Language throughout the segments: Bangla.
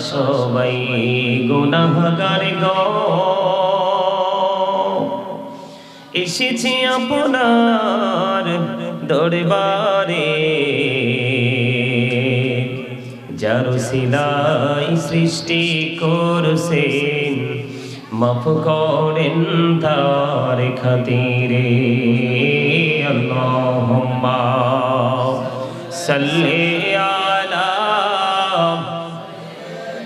সবাই গুনাহগার গো। এসেছি আপনার দরবারে। যার সিলাই সৃষ্টি করছেন, মাফ করেন তার খাতিরে। আল্লাহুম্মা সাল্লি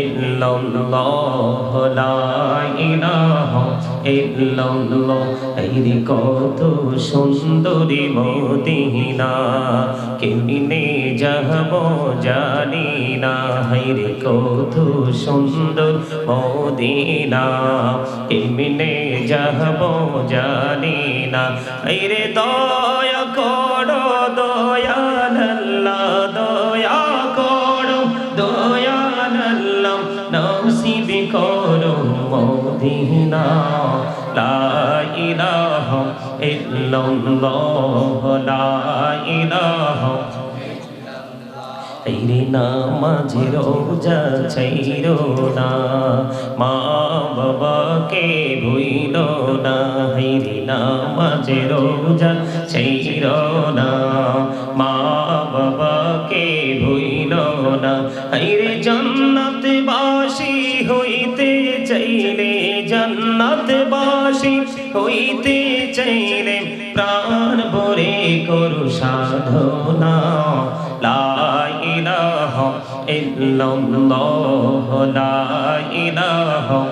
ইল্লাল্লাহ, লা ইলাহা ইল্লাল্লাহ। এই কত সুন্দরী মদিনা, কেমনে যাব জানি না। হাইরে কত সুন্দর মদিনা, কেমনে যাব জানি না। হাইরে দ নসিব করো মদিনা, লা ইলাহা ইল্লাল্লাহ, লা ইলাহা তেরে নামাজে রোজা ছাইরো না, মা বাবাকে ভুইল না হেরে নামাজে রোজা ছাইরো না। হেরে জান্নাত বাসি হইতে চাইলে জান্নাত বাসি হইতে চাইলে প্রাণ ভরে করু সাধনা। লা ইলাহা ইল্লাল্লাহ, লা ইলাহা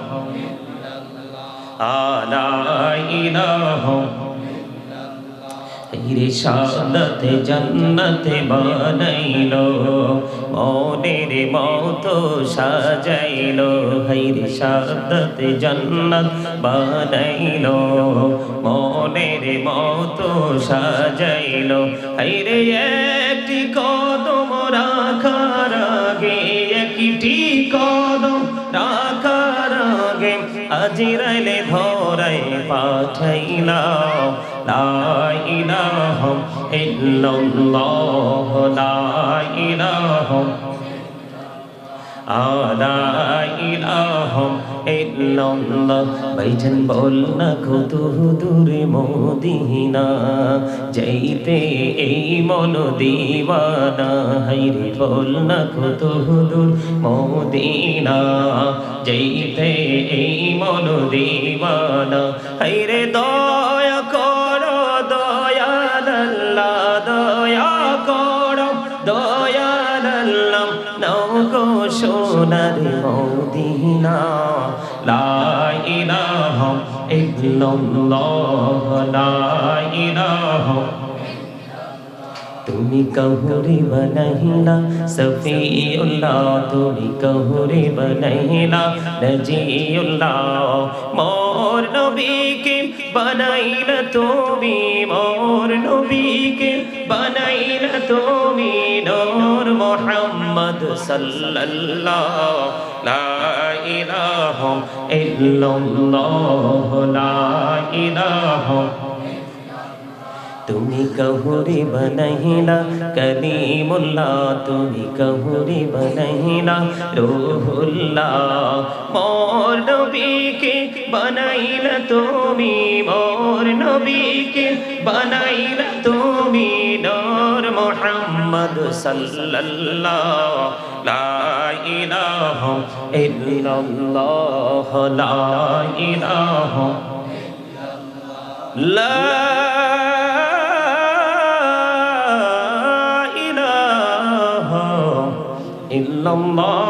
সাদতে জন্নতে বানাইলো, মনের মতো সাজাইলো হাইরে সাদতে জন্নত বানাইলো, মনের মতো সাজাইলো হাইরে একটি কদম রাখার আগে, একটি কদম রাখার আগে, আজিরাইলে ধরাই لا إله إلا الله لا إله لا إله إلا الله বাইজন বল না কত দূরে মদিনা, যাইতে এই মন দিবানা হাইরে বল না কত দূর মদিনা, যাইতে এই মন দিবানা হাইরে দল গো সোনার মদিনা, লা ইলাহা ইল্লাল্লাহ, লা ইলাহা তুমি কহুরে বনহিলা সফিউল্লাহ তুমি কহুরে বনহিলা নজিউল্লাহ। মোর নবীকে বানাইলা তুমি, মোর নবীকে বানাইলা তুমি নূর মোহাম্মদ সাল্লাল্লাহ, লা ইলাহা ইল্লাল্লাহ, লা ইলাহা। তুমি কহুরে বনহিলা কলিমুল্লাহ, তুমি কহুরে বনহিলা রুহুল্লাহ। মোর নবীকে বানাইলা তুমি, মোর নবীকে বানাইলা তুমি। নূর মোহাম্মদ সাল্লাল্লাহ লা ইল্লাল্লাহ লা ইল্লাল্লাহ।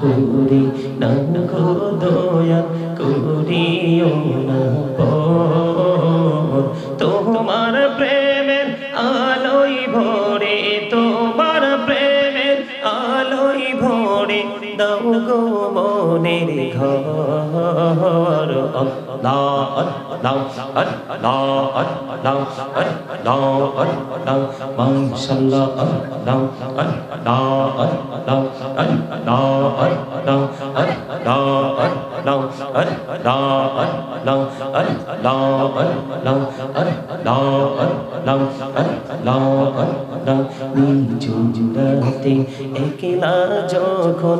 করি নানকো দয়া করিও না দাও গো মনের ঘর। নিজ রাতে একলা যখন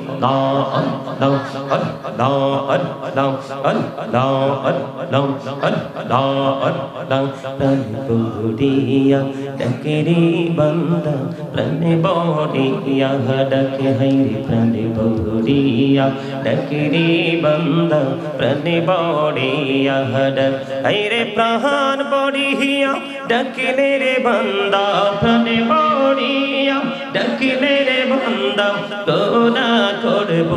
বুড়িয়া ডাকে রে বন্দা প্রাণে বড়িয়া ডাকে হাইরে প্রাণে বুড়িয়া ডাকে রে বন্দা প্রাণে বড়িয়া ডাক হাইরে প্রাণ বড়িয়া ডাকে রে বন্দা, প্রাণে বড়িয়া। ডাকলে রে বান্দা গোনা করব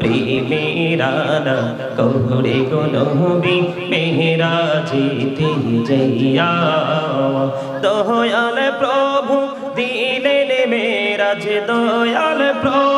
প্রেমেরানা কৌরে গনবি মেহরা জিতে জইয়া দয়াল প্রভু দিলেন মেরাজ, দয়াল প্রভু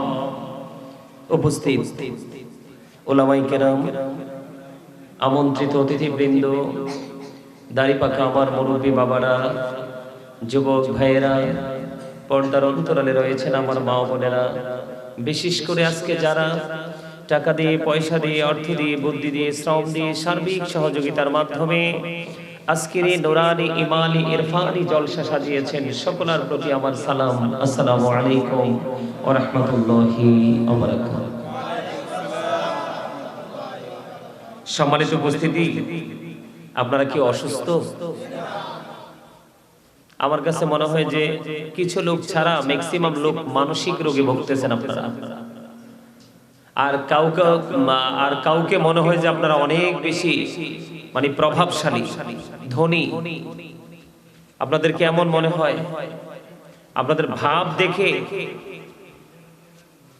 উপস্থিত। ওলামাই কেরাম, আমন্ত্রিত অতিথিবৃন্দ, দাড়ি পাকা আমার মুরব্বী বাবারা, যুবক ভাইয়েরা, পর্দার অন্তরালে রয়েছেন আমার মা বোনেরা। বিশেষ করে আজকে যারা টাকা দিয়ে, পয়সা দিয়ে, অর্থ দিয়ে, বুদ্ধি দিয়ে, শ্রম দিয়ে সার্বিক সহযোগিতার মাধ্যমে আজকের এই নোরানি ইমানি ইরফানি জলসা সাজিয়েছেন সকলার প্রতি আমার সালাম। আসসালামু আলাইকুম ওয়া রাহমাতুল্লাহি ওয়া বারাকাতুহু। সম্মানিত উপস্থিতি, আপনারা কি অসুস্থ? আমার কাছে মনে হয় যে কিছু লোক ছাড়া ম্যাক্সিমাম লোক মানসিক রোগে ভুগতেছেন আপনারা। আর কাউকে আর কাউকে মনে হয় যে আপনারা অনেক বেশি মানে প্রভাবশালী, ধনী। আপনাদের কেমন মনে হয়, আপনাদের ভাব দেখে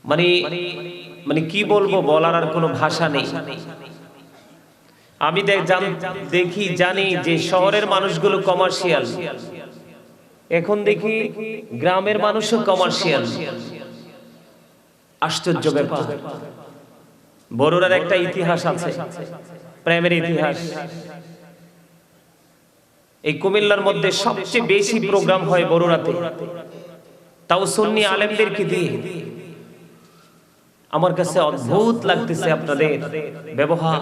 মানে মানে কি বলব, বলার আর কোনো ভাষা নেই। আমি দেখি, জানি যে শহরের মানুষগুলো কমার্শিয়াল। এখন দেখি গ্রামের মানুষও কমার্শিয়াল। আশ্চর্য ব্যাপার বড়রার একটা ইতিহাস আছে প্রেমের ইতিহাস। এই কুমিল্লার মধ্যে সবচেয়ে বেশি প্রোগ্রাম হয় বড়রাতে। তাও সুন্নি আলেমদেরকে দিয়ে আমার কাছে অদ্ভুত লাগতেছে আপনাদের ব্যবহার।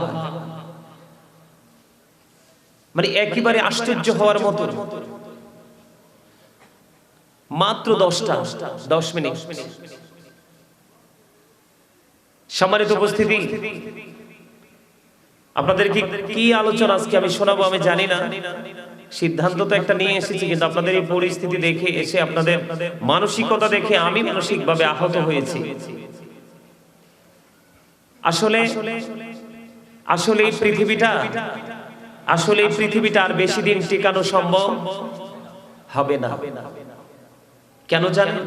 মানে একেবারে আশ্চর্য হওয়ার মতো। মাত্র দশটা, দশ মিনিট। সম্মানিত উপস্থিতি আপনাদের কি আলোচনা আজকে আমি শোনাবো আমি জানি না। সিদ্ধান্ত তো একটা নিয়ে এসেছি, কিন্তু আপনাদের এই পরিস্থিতি দেখে এসে আপনাদের মানসিকতা দেখে আমি মানসিকভাবে আহত হয়েছি। আসলে আসলে এই পৃথিবীটা, আসলে এই পৃথিবীটা আর বেশি দিন টিকানো সম্ভব হবে না। কেন জানেন?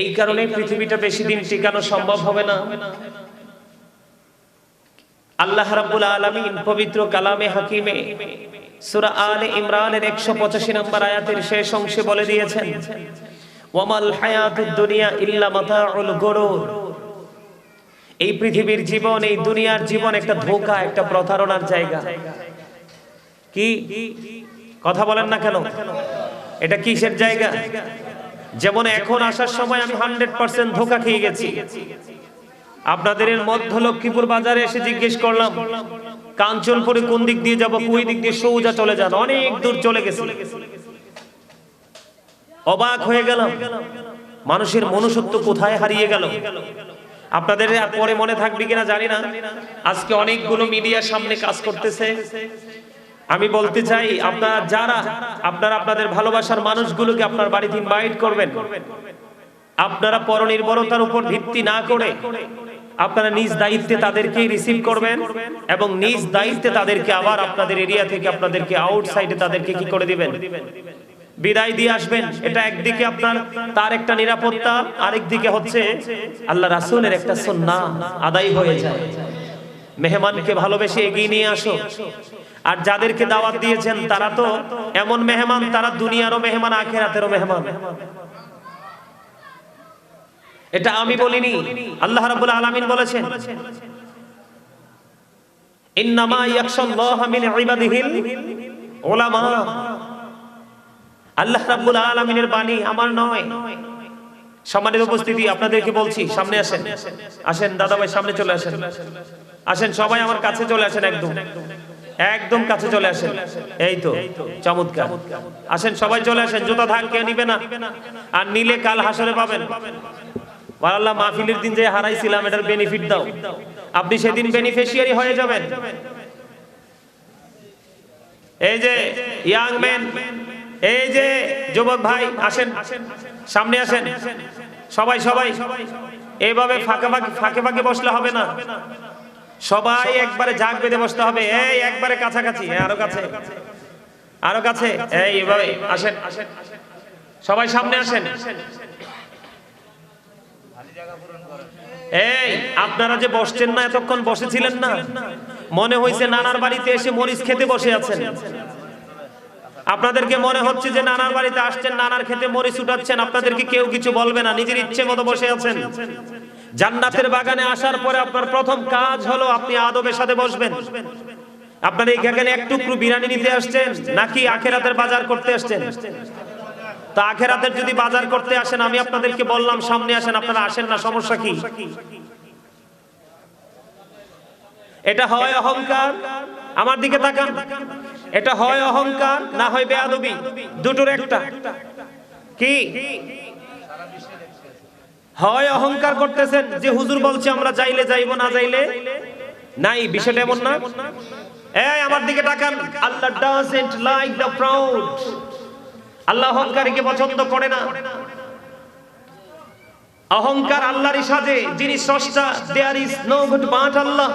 এই কারণে পৃথিবীটা বেশি দিন টিকানো সম্ভব হবে না। আল্লাহ রাব্বুল আলামিন পবিত্র কালামে হাকিমে সূরা আলে ইমরানের 185 নম্বর আয়াতের শেষ অংশে বলে দিয়েছেন, ওয়ামাল হায়াতুদ দুনিয়া ইল্লা মাতাউল গুরুর। এই পৃথিবীর জীবন, এই দুনিয়ার জীবন একটা ধোঁকা, একটা প্রতারণার জায়গা। কি? কথা বলেন না কেন? এটা কিসের জায়গা? যেমন এখন আসার সময় আমি হান্ড্রেড পার্সেন্ট ধোকা খেয়ে গেছি। আপনাদের মধ্য লক্ষ্মীপুর বাজারে এসে জিজ্ঞেস করলাম, কাঞ্চনপুরে কোন দিক দিয়ে যাব, কুই দিক দিয়ে সৌজা চলে যান, অনেক দূর চলে গেছে। অবাক হয়ে গেলাম, মানুষের মনুষ্যত্ব কোথায় হারিয়ে গেল? আপনাদের পরে মনে থাকবে কিনা জানি না। আজকে অনেকগুলো মিডিয়ার সামনে কাজ করতেছে। আমি বলতে চাই, আপনারা যারা, আপনারা আপনাদের ভালোবাসার মানুষগুলোকে আপনার বাড়িতে ইনভাইট করবেন, আপনারা পরনির্ভরতার উপর ভিত্তি না করে আপনারা নিজ দায়িত্বে তাদেরকে রিসিভ করবেন এবং নিজ দায়িত্বে তাদেরকে আবার আপনাদের এরিয়া থেকে আপনাদেরকে আউটসাইডে তাদেরকে কি করে দিবেন? বিদায় দিয়ে আসবেন, এটা একদিকে আপনার, তার একটা নিরাপত্তা, আরেক দিকে হচ্ছে আল্লাহ রাসূলের একটা সুন্নাহ আদায় হয়ে যায়। মেহমানকে ভালোবেসে এগিয়ে নিয়ে আসো। আর যাদেরকে দাওয়াত দিয়েছেন, তারা তো এমন মেহমান, তারা দুনিয়ারও মেহমান, আখেরাতেরও মেহমান। এটা আমি বলিনি, আল্লাহ রাব্বুল আলামিন বলেছেন আল্লাহ রাব্বুল বাণী আমার নয়। উপস্থিতি বলছি, সামনে আসেন। আসেন দাদা ভাই সামনে চলে আসেন। আসেন, সবাই আমার কাছে চলে আসেন একদম। একদম কাছে চলে আসেন। এই তো, চমৎকার। আসেন, সবাই চলে আসেন, জুতা থাক কে নিবে না। আর নিলে কাল হাসরে পাবেন। আল্লাহ মাহফিলের দিন যে হারাইছিলাম, এটার বেনিফিট দাও। আপনি সেদিন বেনিফিশিয়ারি হয়ে যাবেন। এই যে ইয়াং ম্যান এই যে, যুবক ভাই, আসেন। সামনে আসেন। সবাই সবাই। এইভাবে ফাঁকে ফাঁকে ফাঁকে ফাঁকে বসলে হবে না। সবাই একবারে জাগ বেঁধে বসতে হবে। এই একবারে কাছাকাছি হ্যাঁ, আরও কাছে। আরও কাছে। এই আসেন। সবাই সামনে আসেন। এই আপনারা যে বসছেন না এতক্ষণ বসেছিলেন না? মনে হয়েছে নানার বাড়িতে এসে মরিচ খেতে বসে আছেন। আপনাদেরকে মনে হচ্ছে যে নানার বাড়িতে আসছেন নানার খেতে মরিচ উঠাচ্ছেন। আপনাদেরকে কেউ কিছু বলবে না নিজের ইচ্ছে মতো বসে আছেন। জান্নাতের বাগানে আসার পরে আপনার প্রথম কাজ হলো আপনি আদবের সাথে বসবেন। আপনার এখানে এক টুকরো বিরিয়ানি নিতে আসছেন, নাকি আখেরাতের বাজার করতে আসছেন? তা আখেরাতের যদি বাজার করতে আসেন, আমি আপনাদেরকে বললাম, সামনে আসেন, আপনারা আসেন না, সমস্যা কি? এটা হয় অহংকার? আমার দিকে তাকান। এটা হয় অহংকার, না হয় বেয়াদবি? দুটোর একটা। কি? হয় অহংকার করতেছেন যে হুজুর বলছে আমরা যাইলে যাইব, না যাইলে নাই, বিষয়টা এমন না। এই, আমার দিকে তাকান। Allah doesn't like the proud Allah অহংকারীকে পছন্দ করে না। অহংকার আল্লাহরই সাজে যিনি স্রষ্টা there is no good but Allah.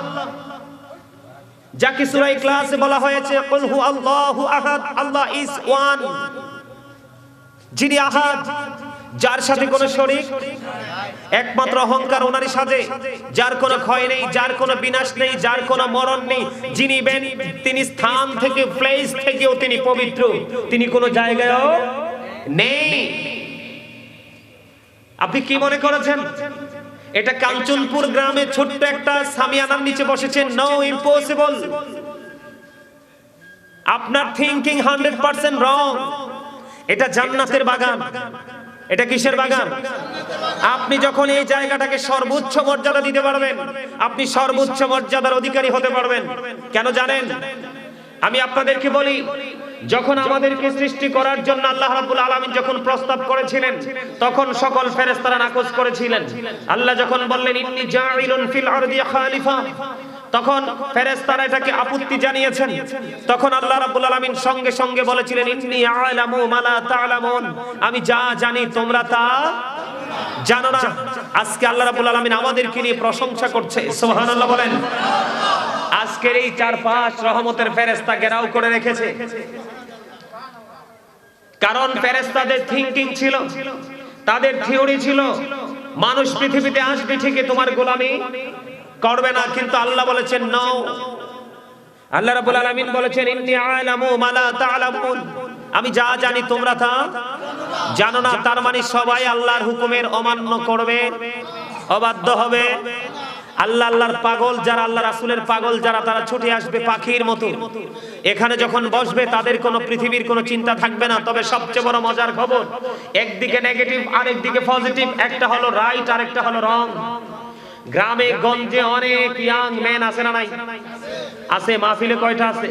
যাকে সূরা ইখলাসে বলা হয়েছে, কুল হু আল্লাহু আহাদ, আল্লাহ ইজ ওয়ান যিনি আহাদ যার সাথে কোনো শরীক, একমাত্র অহংকার ওনারই সাজে, যার কোনো ক্ষয় নেই, যার কোনো বিনাশ নেই, যার কোনো মরণ নেই, যিনি বেন তিনি স্থান থেকে প্লেস থেকেও তিনি পবিত্র। তিনি কোনো জায়গায়ও নেই। আপনি কি মনে করেছেন? এটা কাঞ্চনপুর গ্রামে ছোট্ট একটা সামিয়ানার নিচে বসেছেন। নো ইম্পসিবল আপনার থিংকিং হান্ড্রেড পার্সেন্ট রং এটা জান্নাতের বাগান। এটা কিসের বাগান? আপনি যখন এই জায়গাটাকে সর্বোচ্চ মর্যাদা দিতে পারবেন, আপনি সর্বোচ্চ মর্যাদার অধিকারী হতে পারবেন। কেন জানেন? আমি আপনাদেরকে বলি, যখন আমাদেরকে সৃষ্টি করার জন্য আল্লাহ রাব্বুল আলামিন যখন প্রস্তাব করেছিলেন, তখন সকল ফেরেশতারা নাকচ করেছিলেন। আল্লাহ যখন বললেন, ইন্নী জাইলুন ফিল আরদি খালিফা। তখন ফেরেশতারা এটাকে আপত্তি জানিয়েছেন। তখন আল্লাহ রাব্বুল আলামিন সঙ্গে সঙ্গে বলেছিলেন, ইন্নী আ'লামু মা লা তা'লামুন। আমি যা জানি তোমরা তা জানো না। আজকে আল্লাহ রাব্বুল আলামিন আমাদেরকে নিয়ে প্রশংসা করছে। সুবহানাল্লাহ বলেন। আজকের এই চার পাঁচ রহমতের ফেরেস্তা ঘেরাও করে রেখেছে। কারণ ফেরেস্তাদের থিংকিং ছিল, তাদের থিওরি ছিল, মানুষ পৃথিবীতে আসবে ঠিকই, তোমার গোলামি করবে না, কিন্তু আল্লাহ বলেছেন, নাও। আল্লাহ রাব্বুল আলামিন বলেছেন, ইন্নী আ'লামু মা লা তা'লামুন। আমি যা জানি তোমরা তা জানো না, তার মানে সবাই আল্লাহর হুকুমের অমান্য করবে, অবাধ্য হবে। আল্লাহ আল্লাহর পাগল, যারা আল্লাহ রাসূলের পাগল, যারা তারা ছুটে আসবে পাখির মতো। এখানে যখন বসবে, তাদের কোনো পৃথিবীর কোনো চিন্তা থাকবে না। তবে সবচেয়ে বড় মজার খবর, একদিকে নেগেটিভ আরেকদিকে পজিটিভ একটা হলো রাইট আরেকটা হলো রং গ্রামে গঞ্জে অনেক ইয়াং ম্যান আছে না নাই? আছে মাহফিলে কয়টা আছে?